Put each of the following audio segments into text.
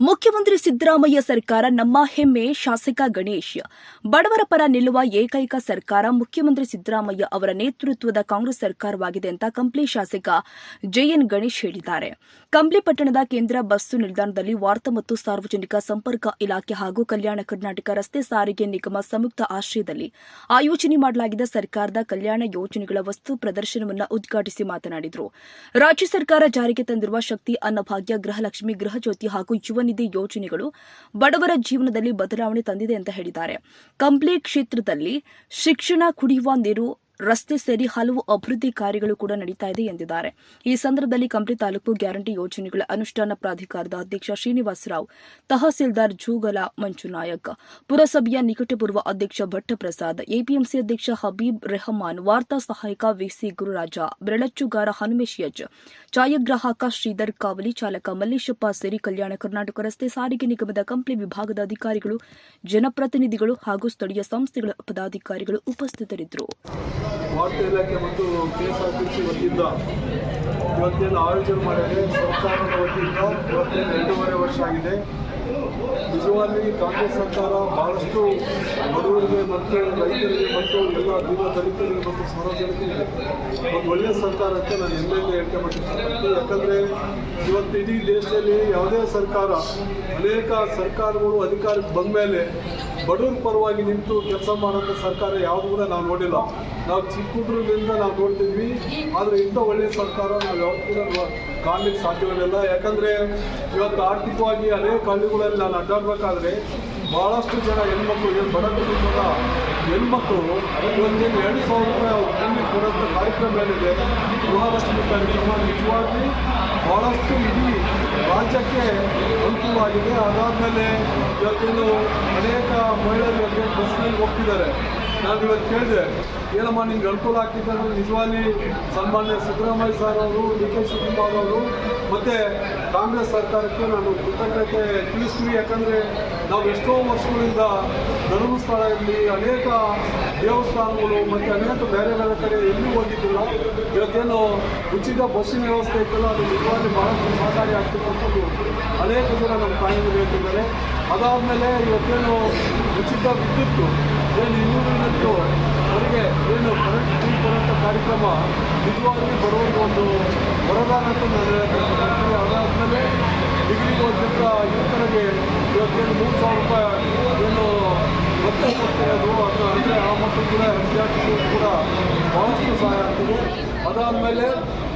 ಮುಖ್ಯಮಂತ್ರಿ ಸಿದ್ದರಾಮಯ್ಯ ಸರ್ಕಾರ ನಮ್ಮ ಹೆಮ್ಮೆ, ಶಾಸಕ ಗಣೇಶ್. ಬಡವರ ಪರ ನಿಲ್ಲುವ ಏಕೈಕ ಸರ್ಕಾರ ಮುಖ್ಯಮಂತ್ರಿ ಸಿದ್ದರಾಮಯ್ಯ ಅವರ ನೇತೃತ್ವದ ಕಾಂಗ್ರೆಸ್ ಸರ್ಕಾರವಾಗಿದೆ ಅಂತ ಕಂಪ್ಲಿ ಶಾಸಕ ಜೆಎನ್ ಗಣೇಶ್ ಹೇಳಿದ್ದಾರೆ. ಕಂಪ್ಲಿ ಪಟ್ಟಣದ ಕೇಂದ್ರ ಬಸ್ಸು ನಿಲ್ದಾಣದಲ್ಲಿ ವಾರ್ತಾ ಮತ್ತು ಸಾರ್ವಜನಿಕ ಸಂಪರ್ಕ ಇಲಾಖೆ ಹಾಗೂ ಕಲ್ಯಾಣ ಕರ್ನಾಟಕ ರಸ್ತೆ ಸಾರಿಗೆ ನಿಗಮ ಸಂಯುಕ್ತ ಆಶ್ರಯದಲ್ಲಿ ಆಯೋಜನೆ ಮಾಡಲಾಗಿದ್ದ ಸರ್ಕಾರದ ಕಲ್ಯಾಣ ಯೋಜನೆಗಳ ವಸ್ತು ಪ್ರದರ್ಶನವನ್ನು ಉದ್ಘಾಟಿಸಿ ಮಾತನಾಡಿದರು. ರಾಜ್ಯ ಸರ್ಕಾರ ಜಾರಿಗೆ ತಂದಿರುವ ಶಕ್ತಿ, ಅನ್ನಭಾಗ್ಯ, ಗೃಹಲಕ್ಷ್ಮಿ, ಗೃಹಜ್ಯೋತಿ ಹಾಗೂ ಯುವ ನಿಧಿ ಯೋಜನೆಗಳು ಬಡವರ ಜೀವನದಲ್ಲಿ ಬದಲಾವಣೆ ತಂದಿದೆ ಅಂತ ಹೇಳಿದ್ದಾರೆ. ಕಂಪ್ಲಿ ಕ್ಷೇತ್ರದಲ್ಲಿ ಶಿಕ್ಷಣ ಕುಡಿಯುವ ನೀರು ರಸ್ತೆ ಸೇರಿ ಹಲವು ಅಭಿವೃದ್ಧಿ ಕಾರ್ಯಗಳು ಕೂಡ ನಡೀತಾ ಇದೆ ಎಂದಿದ್ದಾರೆ. ಈ ಸಂದರ್ಭದಲ್ಲಿ ಕಂಪ್ಲಿ ತಾಲೂಕು ಗ್ಯಾರಂಟಿ ಯೋಜನೆಗಳ ಅನುಷ್ಠಾನ ಪ್ರಾಧಿಕಾರದ ಅಧ್ಯಕ್ಷ ಶ್ರೀನಿವಾಸರಾವ್ ತಹಸೀಲ್ದಾರ್ ಜೂಗಲ ಮಂಜುನಾಯಕ್, ಪುರಸಭೆಯ ನಿಕಟಪೂರ್ವ ಅಧ್ಯಕ್ಷ ಭಟ್ಟಪ್ರಸಾದ್, ಎಪಿಎಂಸಿ ಅಧ್ಯಕ್ಷ ಹಬೀಬ್ ರೆಹಮಾನ್, ವಾರ್ತಾ ಸಹಾಯಕ ವಿಸಿ ಗುರುರಾಜ ಬೆರಳಚ್ಚುಗಾರ ಹನುಮೇಶ್ ಯಜ್, ಛಾಯಾಗ್ರಾಹಕ ಶ್ರೀಧರ್ ಕಾವಲಿ ಚಾಲಕ ಮಲ್ಲೇಶಪ್ಪ ಸೇರಿ ಕಲ್ಯಾಣ ಕರ್ನಾಟಕ ರಸ್ತೆ ಸಾರಿಗೆ ನಿಗಮದ ಕಂಪ್ಲಿ ವಿಭಾಗದ ಅಧಿಕಾರಿಗಳು, ಜನಪ್ರತಿನಿಧಿಗಳು ಹಾಗೂ ಸ್ಥಳೀಯ ಸಂಸ್ಥೆಗಳ ಪದಾಧಿಕಾರಿಗಳು ಉಪಸ್ಥಿತರಿದ್ದರು. ವಾರ್ತಾ ಇಲಾಖೆ ಮತ್ತು K S R T C ವತಿಯಿಂದ ಇವತ್ತೆಲ್ಲ ಆಯೋಜನೆ ಮಾಡಿದೆ ಸರ್ಕಾರದ ವತಿಯಿಂದ ಇವತ್ತೇನು ಎರಡೂವರೆ ವರ್ಷ ಆಗಿದೆ. ನಿಜವಾಗಿ ಕಾಂಗ್ರೆಸ್ ಸರ್ಕಾರ ಬಹಳಷ್ಟು ಬಡವರಿಗೆ ಮತ್ತು ರೈತರಿಗೆ ಮತ್ತು ಎಲ್ಲ ದೀನ ದಲಿತರಿಗೆ ಮತ್ತು ಸಾರ್ವಜನಿಕರಿಗೆ ಒಂದು ಒಳ್ಳೆಯ ಸರ್ಕಾರ ಅಂತ ನಾನು ಹೇಳ್ತಾ ಹೇಳ್ಕೊಂಡ್ಬಿಟ್ಟಿದ್ದೀನಿ ಯಾಕಂದರೆ ಇವತ್ತು ಇಡೀ ದೇಶದಲ್ಲಿ ಯಾವುದೇ ಸರ್ಕಾರ, ಅನೇಕ ಸರ್ಕಾರಗಳು ಅಧಿಕಾರಕ್ಕೆ ಬಂದ ಮೇಲೆ ಬಡವರ ಪರವಾಗಿ ನಿಂತು ಕೆಲಸ ಮಾಡೋಂಥ ಸರ್ಕಾರ ಯಾವುದು ಕೂಡ ನಾವು ನೋಡಿಲ್ಲ. ನಾವು ಚಿಕ್ಕದ್ರಿಂದ ನಾವು ನೋಡ್ತಿದ್ವಿ. ಆದರೆ ಇಂಥ ಒಳ್ಳೆಯ ಸರ್ಕಾರ ನಾವು ಯಾವ್ದು ಕೂಡ ಕಾಣಲಿಕ್ಕೆ ಸಾಧ್ಯವಿಲ್ಲ ಯಾಕಂದರೆ ಇವತ್ತು ಆರ್ಥಿಕವಾಗಿ ಅನೇಕ ಹಳ್ಳಿಗಳಲ್ಲಿ ನಾನು ಅಡ್ಡಾಡಬೇಕಾದ್ರೆ ಭಾಳಷ್ಟು ಜನ ಹೆಣ್ಮಕ್ಳು, ಏನು ಬಡ ಕುಟುಂಬದ ಹೆಣ್ಮಕ್ಳು ಒಂದೇನು ಎರಡು ಸಾವಿರ ರೂಪಾಯಿ ಅವ್ರು ಕೊಡೋಂಥ ಕಾರ್ಯಕ್ರಮ ಏನಿದೆ ಗೃಹಲಕ್ಷ್ಮಿ ಕಾರ್ಯಕ್ರಮ ನಿಜವಾಗಿ ಭಾಳಷ್ಟು ಇಡೀ ರಾಜ್ಯಕ್ಕೆ ಅನುಕೂಲವಾಗಿದೆ. ಅದಾದಮೇಲೆ ಇವತ್ತೇನು ಅನೇಕ ಮಹಿಳೆಯರು ಬಸ್ನಲ್ಲಿ ಹೋಗ್ತಿದ್ದಾರೆ. ನಾನು ಇವತ್ತು ಕೇಳಿದೆ, ಏನಮ್ಮ ನಿಮ್ಗೆ ಅನುಕೂಲ ಆಗ್ತಿದೆ ನಿಜವಾಗಿ ಸನ್ಮಾನ್ಯ ಸಿದ್ದರಾಮಯ್ಯ ಸರ್ ಅವರು, ಡಿ ಕೆ ಶಿವಕುಮಾರ್ ಅವರು, ಮತ್ತು ಕಾಂಗ್ರೆಸ್ ಸರ್ಕಾರಕ್ಕೆ ನಾನು ಕೃತಜ್ಞತೆ ತಿಳಿಸ್ತೀವಿ ಯಾಕಂದರೆ ನಾವು ಎಷ್ಟೋ ವರ್ಷಗಳಿಂದ ಧರ್ಮಸ್ಥಳ ಇರಲಿ, ಅನೇಕ ದೇವಸ್ಥಾನಗಳು ಮತ್ತು ಅನೇಕ ಬೇರೆ ಬೇರೆ ಕಡೆ ಎಲ್ಲಿ ಹೋಗಿದ್ದಿಲ್ಲ. ಇವತ್ತೇನು ಉಚಿತ ಬಸ್ಸಿನ ವ್ಯವಸ್ಥೆ ಇತ್ತಲ್ಲ, ಅದು ನಿಜವಾಗಿ ಭಾಳಷ್ಟು ಸಹಕಾರಿ ಆಗ್ತಿರ್ತಕ್ಕಂಥದ್ದು ಅನೇಕ ಜನ ನಮ್ಮ ತಾಯಿಗಳು ಹೇಳ್ತಿದ್ದಾರೆ. ಅದಾದಮೇಲೆ ಇವತ್ತೇನು ಉಚಿತ ವಿದ್ಯುತ್ತು ಏನು ಇನ್ನೂರು ಯೂನಿಟ್ಟು ಅವರಿಗೆ ಏನು ಕರೆಂಟ್ ಫ್ರೀ ಕೊಡುವಂಥ ಕಾರ್ಯಕ್ರಮ ನಿಜವಾಗಿ ಬರುವಂಥ ಒಂದು ವರದಾನ ಅಂತ ನಾನು ಹೇಳ್ತೀನಿ ಅದಾದಮೇಲೆ ಡಿಗ್ರಿ ಓದಿದ ಯುವಕರಿಗೆ ಇವತ್ತೇನು ಮೂರು ಸಾವಿರ ರೂಪಾಯಿ ಏನು ಮೊತ್ತ ಕೊಡ್ತಿರೋದು ಅದು ಆ ಮಕ್ಕಳು ಕೂಡ ವಿದ್ಯಾರ್ಥಿಗಳು ಕೂಡ ಭಾಳಷ್ಟು ಸಹಾಯ ಆಗ್ತದೆ ಅದಾದಮೇಲೆ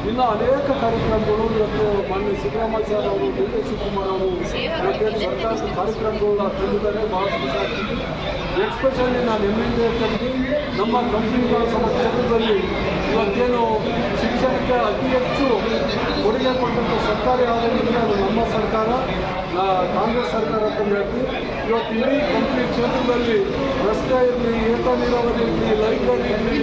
ಇನ್ನು ಅನೇಕ ಕಾರ್ಯಕ್ರಮಗಳು ಇವತ್ತು ಮಾನ್ಯ ಸಿದ್ದರಾಮಯ್ಯ ಸರ್ ಅವರು ಡಿ ಕೆ ಶಿವಕುಮಾರ್ ಅವರು ಇವತ್ತೇನು ಸರ್ಕಾರದ ಕಾರ್ಯಕ್ರಮಗಳನ್ನ ತಂದಿದ್ದಾರೆ ಆಗ್ತಿದೆ ಎಕ್ಸ್ಪೆಷಲಿ ನಾನು ಹೆಮ್ಮೆಯಿಂದ ಹೇಳ್ತೀನಿ ನಮ್ಮ ಕಂಪ್ನಿಗಳ ಸಮ ಕ್ಷೇತ್ರದಲ್ಲಿ ಇವತ್ತೇನು ಶಿಕ್ಷಣಕ್ಕೆ ಅತಿ ಹೆಚ್ಚು ಕೊಡುಗೆ ಕೊಟ್ಟಂಥ ಸರ್ಕಾರ ಯಾವುದಂದ್ರೆ ಅದು ನಮ್ಮ ಸರ್ಕಾರ ಕಾಂಗ್ರೆಸ್ ಸರ್ಕಾರ ಅಂತ ಹೇಳ್ತೀವಿ ಇವತ್ತು ಇಡೀ ಕಂಪ್ನಿ ಕ್ಷೇತ್ರದಲ್ಲಿ ರಸ್ತೆ ಇರಲಿ, ಏತ ನೀರಾವರಿ ಇರಲಿ ಲೈಬ್ರರಿ ಇರಲಿ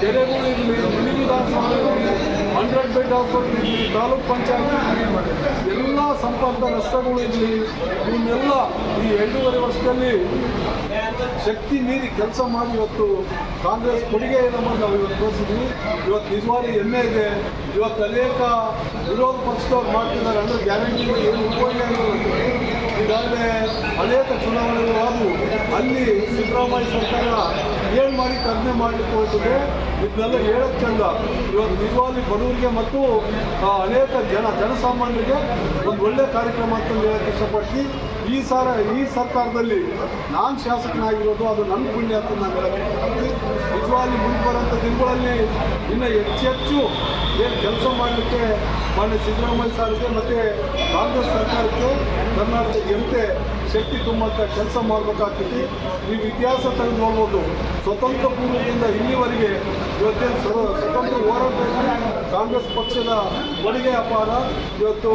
ಕೆರೆಗಳು ಇರಲಿ ಮಿನಿ ವಿಧಾನಸಭೆ ಇರಲಿ ಹಂಡ್ರೆಡ್ ಬೆಡ್ ಹಾಸ್ಪಿಟಲ್ ಇರಲಿ ತಾಲೂಕ್ ಪಂಚಾಯತ್ ಎಲ್ಲ ಸಂಪರ್ಕ ರಸ್ತೆಗಳು ಇರಲಿ ಇವನ್ನೆಲ್ಲ ಈ ಎರಡೂವರೆ ವರ್ಷದಲ್ಲಿ ಶಕ್ತಿ ಮೀರಿ ಕೆಲಸ ಮಾಡಿ ಇವತ್ತು ಕಾಂಗ್ರೆಸ್ ಕೊಡುಗೆ ಏನಮ್ಮ ನಾವು ಇವತ್ತು ತೋರಿಸಿದ್ವಿ. ಇವತ್ತು ನಿಜವಾಗಿ ಹೆಮ್ಮೆ ಇದೆ. ಇವತ್ತು ಅನೇಕ ವಿರೋಧ ಪಕ್ಷದವ್ರು ಮಾಡ್ತಿದ್ದಾರೆ. ಅಂದರೆ ಗ್ಯಾರಂಟಿ ಏನು ಉಪಯೋಗ ಈಗಾಗಲೇ ಅನೇಕ ಚುನಾವಣೆಗಳು ಆದವು. ಅಲ್ಲಿ ಸಿದ್ದರಾಮಯ್ಯ ಸರ್ಕಾರ ಏನು ಮಾಡಿ ಕಡಿಮೆ ಮಾಡಲಿಕ್ಕೆ ಹೊರಟಿದೆ ಇದನ್ನೆಲ್ಲ ಹೇಳೋಕ್ಕೆ ಚಂದ ಇವತ್ತು ನಿಜವಾಗಿ ಬಡವರಿಗೆ ಮತ್ತು ಅನೇಕ ಜನ, ಜನಸಾಮಾನ್ಯರಿಗೆ ಒಂದು ಒಳ್ಳೆ ಕಾರ್ಯಕ್ರಮ ಅಂತ ಹೇಳಕ್ಕೆ ಇಷ್ಟಪಟ್ಟು ಈ ಸಾರ, ಈ ಸರ್ಕಾರದಲ್ಲಿ ನಾನು ಶಾಸಕನಾಗಿರೋದು ಅದು ನನ್ನ ಪುಣ್ಯ ಅಂತ ನಾನು ಹೇಳಕ್ಕೆ ಇಷ್ಟಪಡ್ತೀನಿ. ನಿಜವಾಗಿ ಮುಂದೆ ಬರೋಂಥ ದಿನಗಳಲ್ಲಿ ಇನ್ನು ಹೆಚ್ಚೆಚ್ಚು ಏನು ಕೆಲಸ ಮಾಡಲಿಕ್ಕೆ ಮಾನ್ಯ ಸಿದ್ದರಾಮಯ್ಯ ಸಾರಿಗೆ ಮತ್ತು ಕಾಂಗ್ರೆಸ್ ಸರ್ಕಾರಕ್ಕೆ ಕರ್ನಾಟಕ ಜನತೆ ಶಕ್ತಿ ತುಂಬಂಥ ಕೆಲಸ ಮಾಡಬೇಕಾಗ್ತೈತಿ ನೀವು ಇತಿಹಾಸ ತೆಗೆದು ನೋಡ್ಬೋದು. ಸ್ವತಂತ್ರ ಪೂರ್ವದಿಂದ ಇಲ್ಲಿವರೆಗೆ ಇವತ್ತೇನು ಸ್ವ- ಸ್ವತಂತ್ರ ಹೋರಾಟದಲ್ಲಿ ಕಾಂಗ್ರೆಸ್ ಪಕ್ಷದ ಕೊಡುಗೆ ಅಪಾರ. ಇವತ್ತು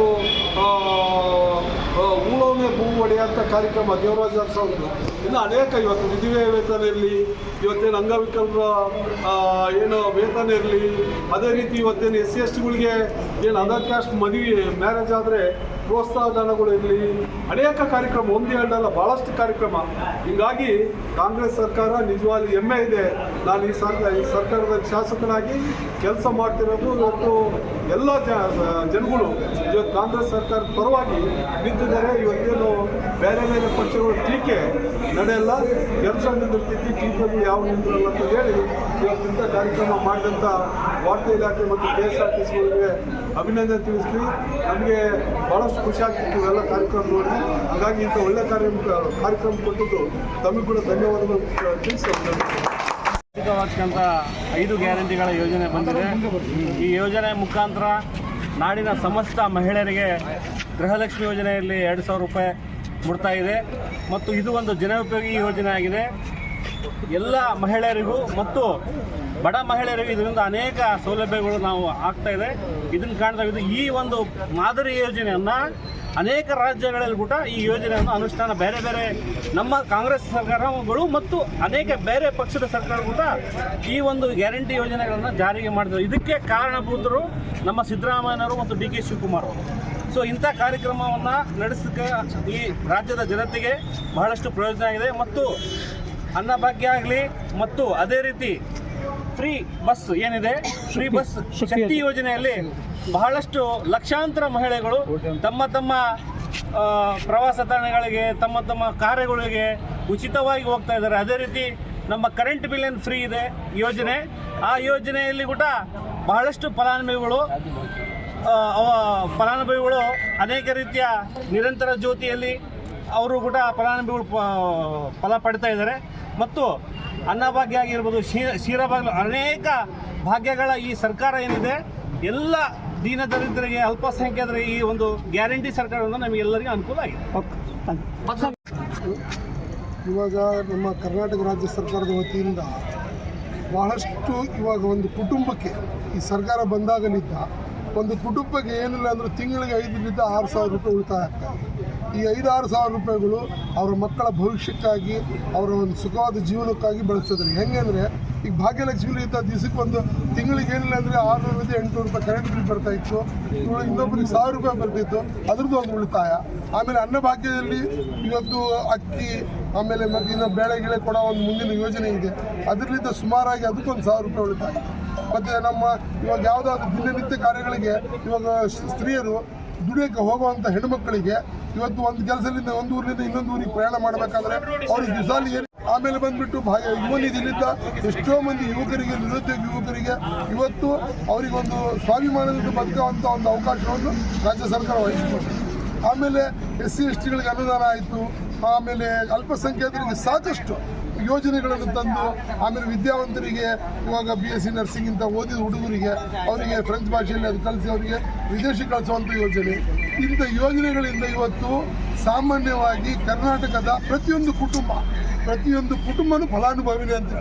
ಊಳವನೇ ಭೂ ಒಡೆಯಂಥ ಕಾರ್ಯಕ್ರಮ ದೇವರಾಜ ಅವ್ರದ್ದು ಇನ್ನು ಅನೇಕ ಇವತ್ತು ವಿಧಿವೆ ವೇತನ ಇರಲಿ, ಇವತ್ತೇನು ಅಂಗವಿಕಲರ ಏನು ವೇತನ ಇರಲಿ, ಅದೇ ರೀತಿ ಇವತ್ತೇನು ಎಸ್ ಸಿ ಎಸ್ ಟಿಗಳಿಗೆ ಏನು ಅದರ್ ಕ್ಯಾಸ್ಟ್ ಮದುವೆ ಮ್ಯಾರೇಜ್ ಆದರೆ ಪ್ರೋತ್ಸಾಹ ಧನಗಳು ಇರಲಿ. ಅನೇಕ ಕಾರ್ಯಕ್ರಮ, ಒಂದು ಅಲ್ಲ ಭಾಳಷ್ಟು ಕಾರ್ಯಕ್ರಮ. ಹೀಗಾಗಿ ಕಾಂಗ್ರೆಸ್ ಸರ್ಕಾರ ನಿಜವಾಗಿ ಹೆಮ್ಮೆ ಇದೆ. ನಾನು ಈ ಸರ್ಕಾರ ಈ ಸರ್ಕಾರದ ಶಾಸಕನಾಗಿ ಕೆಲಸ ಮಾಡ್ತಿರೋದು ಇವತ್ತು ಎಲ್ಲ ಜನಗಳು. ಇವತ್ತು ಕಾಂಗ್ರೆಸ್ ಸರ್ಕಾರದ ಪರವಾಗಿ ನಿಂತಿದ್ದಾರೆ ಇವತ್ತೇನು ಬೇರೆ ಬೇರೆ ಪಕ್ಷಗಳ ಟೀಕೆ ನಡೆಯಲ್ಲ. ಕೆಲಸ ನಿಂದಿರ್ತಿದ್ವಿ ಟೀಕೆಗಳು ಯಾವ ನಿಂದಿರಲ್ಲ ಅಂತ ಹೇಳಿ ಇವತ್ತಿಂಥ ಕಾರ್ಯಕ್ರಮ ಮಾಡಿದಂಥ ವಾರ್ತಾ ಇಲಾಖೆ ಮತ್ತು ಕೆ ಎಸ್ ಆರ್ ಟಿ ಸಿಗಳಿಗೆ ಅಭಿನಂದನೆ ತಿಳಿಸ್ತೀವಿ. ನಮಗೆ ಭಾಳಷ್ಟು ಖುಷಿ ಆಗ್ತಿತ್ತು ಇವೆಲ್ಲ ಕಾರ್ಯಕ್ರಮ ನೋಡಿ. ಹಾಗಾಗಿ ಇಂಥ ಒಳ್ಳೆ ಕಾರ್ಯಕ್ರಮ ಕಾರ್ಯಕ್ರಮ ಕೊಟ್ಟಿದ್ದು ತಮಗೆ ಕೂಡ ಧನ್ಯವಾದಗಳು ತಿಳಿಸಿ ಅಂತ ಐದು ಗ್ಯಾರಂಟಿಗಳ ಯೋಜನೆ ಬಂದಿದೆ. ಈ ಯೋಜನೆ ಮುಖಾಂತರ ನಾಡಿನ ಸಮಸ್ತ ಮಹಿಳೆಯರಿಗೆ ಗೃಹಲಕ್ಷ್ಮಿ ಯೋಜನೆಯಲ್ಲಿ ಎರಡು ಸಾವಿರ ರೂಪಾಯಿ ಮುಡ್ತಾ ಇದೆ. ಮತ್ತು ಇದು ಒಂದು ಜನೋಪಯೋಗಿ ಯೋಜನೆ ಆಗಿದೆ. ಎಲ್ಲ ಮಹಿಳೆಯರಿಗೂ ಮತ್ತು ಬಡ ಮಹಿಳೆಯರಿಗೂ ಇದರಿಂದ ಅನೇಕ ಸೌಲಭ್ಯಗಳು ನಾವು ಆಗ್ತಾ ಇದೆ. ಇದನ್ನು ಕಾಣ್ತಾ ಇದ್ದು ಈ ಒಂದು ಮಾದರಿ ಯೋಜನೆಯನ್ನು ಅನೇಕ ರಾಜ್ಯಗಳಲ್ಲಿ ಕೂಡ ಈ ಯೋಜನೆಯನ್ನು ಅನುಷ್ಠಾನ ಬೇರೆ ಬೇರೆ ನಮ್ಮ ಕಾಂಗ್ರೆಸ್ ಸರ್ಕಾರಗಳು ಮತ್ತು ಅನೇಕ ಬೇರೆ ಪಕ್ಷದ ಸರ್ಕಾರ ಕೂಡ ಈ ಒಂದು ಗ್ಯಾರಂಟಿ ಯೋಜನೆಗಳನ್ನು ಜಾರಿಗೆ ಮಾಡಿದ್ರು ಇದಕ್ಕೆ ಕಾರಣಭೂತರು ನಮ್ಮ ಸಿದ್ದರಾಮಯ್ಯನವರು ಮತ್ತು ಡಿ ಕೆ ಶಿವಕುಮಾರ್ ಅವರು. ಸೊ ಇಂಥ ಕಾರ್ಯಕ್ರಮವನ್ನು ನಡೆಸಕ್ಕೆ ಈ ರಾಜ್ಯದ ಜನತೆಗೆ ಬಹಳಷ್ಟು ಪ್ರಯೋಜನ ಆಗಿದೆ ಮತ್ತು ಅನ್ನಭಾಗ್ಯ ಆಗಲಿ ಮತ್ತು ಅದೇ ರೀತಿ ಫ್ರೀ ಬಸ್ ಏನಿದೆ ಫ್ರೀ ಬಸ್ ಶಕ್ತಿ ಯೋಜನೆಯಲ್ಲಿ ಬಹಳಷ್ಟು ಲಕ್ಷಾಂತರ ಮಹಿಳೆಗಳು ತಮ್ಮ ತಮ್ಮ ಪ್ರವಾಸ ತಾಣಗಳಿಗೆ ತಮ್ಮ ತಮ್ಮ ಕಾರ್ಯಗಳಿಗೆ ಉಚಿತವಾಗಿ ಹೋಗ್ತಾ ಇದ್ದಾರೆ. ಅದೇ ರೀತಿ ನಮ್ಮ ಕರೆಂಟ್ ಬಿಲ್ ಏನು ಫ್ರೀ ಇದೆ ಯೋಜನೆ ಆ ಯೋಜನೆಯಲ್ಲಿ ಕೂಡ ಬಹಳಷ್ಟು ಫಲಾನುಭವಿಗಳು ಅವ ಫಲಾನುಭವಿಗಳು ಅನೇಕ ರೀತಿಯ ನಿರಂತರ ಜ್ಯೋತಿಯಲ್ಲಿ ಅವರು ಕೂಡ ಫಲಾನುಭವಿಗಳು ಫಲ ಪಡಿತಾ ಇದ್ದಾರೆ. ಮತ್ತು ಅನ್ನಭಾಗ್ಯ ಆಗಿರ್ಬೋದು ಶೀರ ಕ್ಷೀರಭಾಗ್ಯ ಅನೇಕ ಭಾಗ್ಯಗಳ ಈ ಸರ್ಕಾರ ಏನಿದೆ, ಎಲ್ಲ ದೀನ ದರಿದ್ರರಿಗೆ ಅಲ್ಪಸಂಖ್ಯಾತರ ಈ ಒಂದು ಗ್ಯಾರಂಟಿ ಸರ್ಕಾರದಿಂದ ನಮಗೆಲ್ಲರಿಗೂ ಅನುಕೂಲ ಆಗಿದೆ. ಇವಾಗ ನಮ್ಮ ಕರ್ನಾಟಕ ರಾಜ್ಯ ಸರ್ಕಾರದ ವತಿಯಿಂದ ಬಹಳಷ್ಟು ಇವಾಗ ಒಂದು ಕುಟುಂಬಕ್ಕೆ ಈ ಸರ್ಕಾರ ಬಂದಾಗಲಿದ್ದ, ಒಂದು ಕುಟುಂಬಕ್ಕೆ ಏನಿಲ್ಲ ಅಂದರೂ ತಿಂಗಳಿಗೆ ಐದರಿಂದ ಆರು ಸಾವಿರ ರೂಪಾಯಿ ಉಳಿತಾಯ ಇದೆ. ಈ ಐದಾರು ಸಾವಿರ ರೂಪಾಯಿಗಳು ಅವರ ಮಕ್ಕಳ ಭವಿಷ್ಯಕ್ಕಾಗಿ, ಅವರ ಒಂದು ಸುಖವಾದ ಜೀವನಕ್ಕಾಗಿ ಬಳಸ್ತಿದ್ದಾರೆ. ಹೆಂಗೆ ಅಂದರೆ ಈಗ ಭಾಗ್ಯಲಕ್ಷ್ಮಿ ಇಂಥ ದಿವಸಕ್ಕೆ ಒಂದು ತಿಂಗಳಿಗೆ ಏನಿಲ್ಲ ಅಂದರೆ ಆರುನೂರಿಂದ ಎಂಟುನೂರು ರೂಪಾಯಿ ಕರೆಂಟ್ ಬಿಲ್ ಬರ್ತಾ ಇತ್ತು. ಇವಾಗ ಇನ್ನೊಬ್ಬರಿಗೆ ಸಾವಿರ ರೂಪಾಯಿ ಬರ್ತಿತ್ತು. ಅದ್ರದ್ದು ಒಂದು ಉಳಿತಾಯ. ಆಮೇಲೆ ಅನ್ನಭಾಗ್ಯದಲ್ಲಿ ಇವತ್ತು ಅಕ್ಕಿ, ಆಮೇಲೆ ಮತ್ತು ಇನ್ನು ಬೇಳೆ ಗಿಳೆ ಕೊಡೋ ಒಂದು ಮುಂದಿನ ಯೋಜನೆ ಇದೆ. ಅದರಿಂದ ಸುಮಾರಾಗಿ ಅದಕ್ಕೊಂದು ಸಾವಿರ ರೂಪಾಯಿ ಉಳಿತಾಯ. ಮತ್ತು ನಮ್ಮ ಇವಾಗ ಯಾವುದಾದ್ರು ದಿನನಿತ್ಯ ಕಾರ್ಯಗಳಿಗೆ ಇವಾಗ ಸ್ತ್ರೀಯರು ದುಡಿಯೋಕ್ಕೆ ಹೋಗುವಂಥ ಹೆಣ್ಮಕ್ಳಿಗೆ ಇವತ್ತು ಒಂದು ಕೆಲಸದಿಂದ ಒಂದು ಊರಿನಿಂದ ಇನ್ನೊಂದು ಊರಿಗೆ ಪ್ರಯಾಣ ಮಾಡಬೇಕಾದ್ರೆ ಅವ್ರಿಗೆ ದಿಸಾಲಿ ಆಮೇಲೆ ಬಂದ್ಬಿಟ್ಟು ಭಾಗ್ಯ ಯುವ ನಿಧಿಲಿಂದ ಎಷ್ಟೋ ಮಂದಿ ಯುವಕರಿಗೆ, ನಿರುದ್ಯೋಗ ಯುವಕರಿಗೆ ಇವತ್ತು ಅವರಿಗೊಂದು ಸ್ವಾಭಿಮಾನದಿಂದ ಬದುಕುವಂಥ ಒಂದು ಅವಕಾಶವನ್ನು ರಾಜ್ಯ ಸರ್ಕಾರ ವಹಿಸಿಕೊಂಡಿದೆ ಆಮೇಲೆ ಎಸ್ ಸಿ ಎಸ್ ಟಿಗಳಿಗೆ ಅನುದಾನ ಆಯಿತು. ಆಮೇಲೆ ಅಲ್ಪಸಂಖ್ಯಾತರಿಗೆ ಸಾಕಷ್ಟು ಯೋಜನೆಗಳನ್ನು ತಂದು, ಆಮೇಲೆ ವಿದ್ಯಾವಂತರಿಗೆ, ಇವಾಗ ಬಿ ಎಸ್ ಸಿ ನರ್ಸಿಂಗ್ ಅಂತ ಓದಿದ ಹುಡುಗರಿಗೆ, ಅವರಿಗೆ ಫ್ರೆಂಚ್ ಭಾಷೆಯಲ್ಲಿ ಅದು ಕಲಿಸಿ ಅವರಿಗೆ ವಿದೇಶಿ ಕಳಿಸುವಂಥ ಯೋಜನೆ. ಇಂಥ ಯೋಜನೆಗಳಿಂದ ಇವತ್ತು ಸಾಮಾನ್ಯವಾಗಿ ಕರ್ನಾಟಕದ ಪ್ರತಿಯೊಂದು ಕುಟುಂಬ, ಪ್ರತಿಯೊಂದು ಕುಟುಂಬನೂ ಫಲಾನುಭವಿನೇ ಅಂತ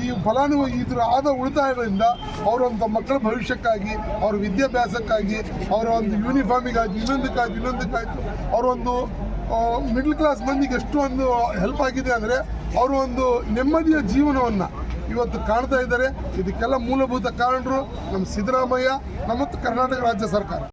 ಈ ಫಲಾನುಭವಿ ಇದರ ಆದ ಉಳಿತಾಯಗಳಿಂದ ಅವರ ಒಂದು ಮಕ್ಕಳ ಭವಿಷ್ಯಕ್ಕಾಗಿ, ಅವರ ವಿದ್ಯಾಭ್ಯಾಸಕ್ಕಾಗಿ, ಅವರ ಒಂದು ಯೂನಿಫಾರ್ಮಿಗಾಗಿ ಇನ್ನೊಂದಕ್ಕಾಗಿ ಇನ್ನೊಂದಕ್ಕಾಗಿ ಅವರೊಂದು ಮಿಡ್ಲ್ ಕ್ಲಾಸ್ ಮಂದಿಗೆ ಎಷ್ಟು ಒಂದು ಹೆಲ್ಪ್ ಆಗಿದೆ ಅಂದರೆ ಅವರು ಒಂದು ನೆಮ್ಮದಿಯ ಜೀವನವನ್ನು ಇವತ್ತು ಕಾಣ್ತಾ ಇದ್ದಾರೆ. ಇದಕ್ಕೆಲ್ಲ ಮೂಲಭೂತ ಕಾರಣರು ನಮ್ಮ ಸಿದ್ದರಾಮಯ್ಯ, ನಮ್ಮ ಕರ್ನಾಟಕ ರಾಜ್ಯ ಸರ್ಕಾರ.